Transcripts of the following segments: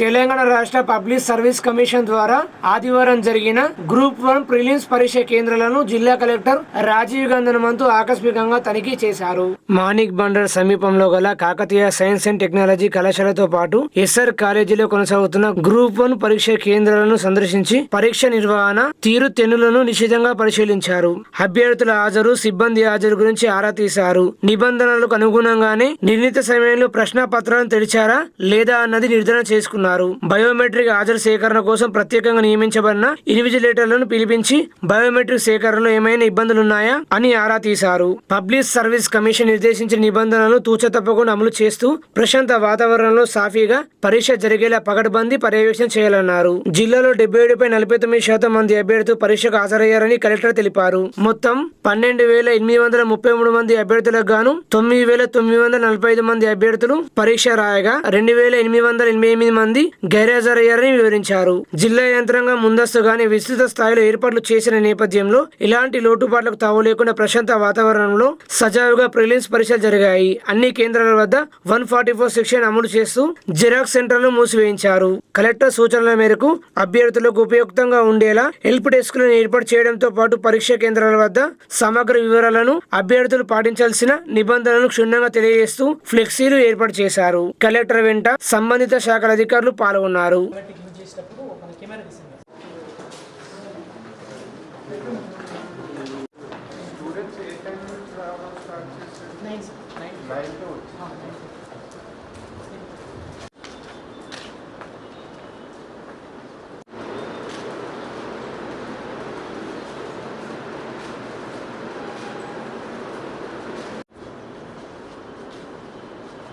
తెలంగాణ రాష్ట్ర public service commission ద్వారా ఆదివారం జరిగిన గ్రూప్ వన్ ప్రిలిమ్స్ పరీక్ష కేంద్రాలను జిల్లా కలెక్టర్ రాజీవ్ గంధన్ మంతు ఆకస్మికంగా తనిఖీ చేశారు. మానిక్ బండర్ సమీపంలో గల కాకతీయ సైన్స్ అండ్ టెక్నాలజీ కళాశాలతో పాటు ఎస్ఆర్ కాలేజీలో కొనసాగుతున్న గ్రూప్ వన్ పరీక్ష కేంద్రాలను సందర్శించి పరీక్ష నిర్వహణ తీరు తెన్నులను నిశితంగా పరిశీలించారు. అభ్యర్థుల హాజరు సిబ్బంది హాజరు గురించి ఆరా తీశారు. నిబంధనలకు అనుగుణంగానే నిర్ణీత సమయంలో ప్రశ్న పత్రాలను తెరిచారా లేదా అన్నది నిర్ధారణ చేసుకున్నారు. బయోమెట్రిక్ హాజరు సేకరణ కోసం ప్రత్యేకంగా నియమించబడిన ఇన్విజిలేటర్లను పిలిపించి బయోమెట్రిక్ సేకరణలో ఏమైనా ఇబ్బందులున్నాయా అని ఆరా తీశారు. పబ్లిక్ సర్వీస్ కమిషన్ నిర్దేశించిన నిబంధనలను తూచ తప్పకుండా అమలు చేస్తూ ప్రశాంత వాతావరణంలో సాఫీగా పరీక్ష జరిగేలా పగడ్బందీ పర్యవేక్షణ చేయాలన్నారు. జిల్లాలో డెబ్బై ఏడుపై నలభై తొమ్మిది శాతం మంది అభ్యర్థులు పరీక్షకు హాజరయ్యారని కలెక్టర్ తెలిపారు. మొత్తం పన్నెండు వేల ఎనిమిది వందల ముప్పై మూడు మంది అభ్యర్థులకు గాను తొమ్మిది వేల తొమ్మిది వందల నలభై ఐదు మంది అభ్యర్థులు పరీక్ష రాయగా రెండు వేల ఎనిమిది వందల ఎనభై ఎనిమిది మంది గైర్హాజరయ్యారని వివరించారు. జిల్లా యంత్రాంగం ముందస్తుగానే విస్తృత స్థాయిలో ఏర్పాట్లు చేసిన నేపథ్యంలో ఇలాంటి లోటుపాట్లకు తావు లేకుండా ప్రశాంత వాతావరణంలో సజావుగా ప్రిలిమ్స్ పరీక్షలు జరిగాయి. అన్ని కేంద్రాల వద్ద వన్ ఫార్టీ ఫోర్ సెక్షన్ అమలు చేస్తూ జిరాక్స్ సెంటర్లు మూసివేయించారు. కలెక్టర్ సూచనల మేరకు అభ్యర్థులకు ఉపయుక్తంగా ఉండేలా హెల్ప్ డెస్క్లను ఏర్పాటు చేయడంతో పాటు పరీక్ష కేంద్రాల వద్ద సమగ్ర వివరాలను అభ్యర్థులు పాటించాల్సిన నిబంధనలను క్షుణ్ణంగా తెలియజేస్తూ ఫ్లెక్సీలు ఏర్పాటు చేశారు. కలెక్టర్ వెంట సంబంధిత శాఖల అధికారులు అధికారులు పాల్గొన్నారు.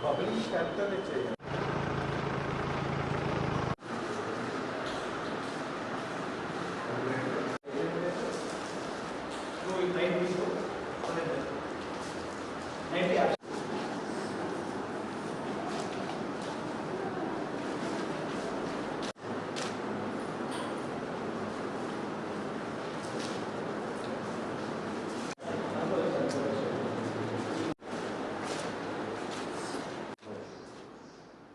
Public capital show you 9 will show 100. 90 option.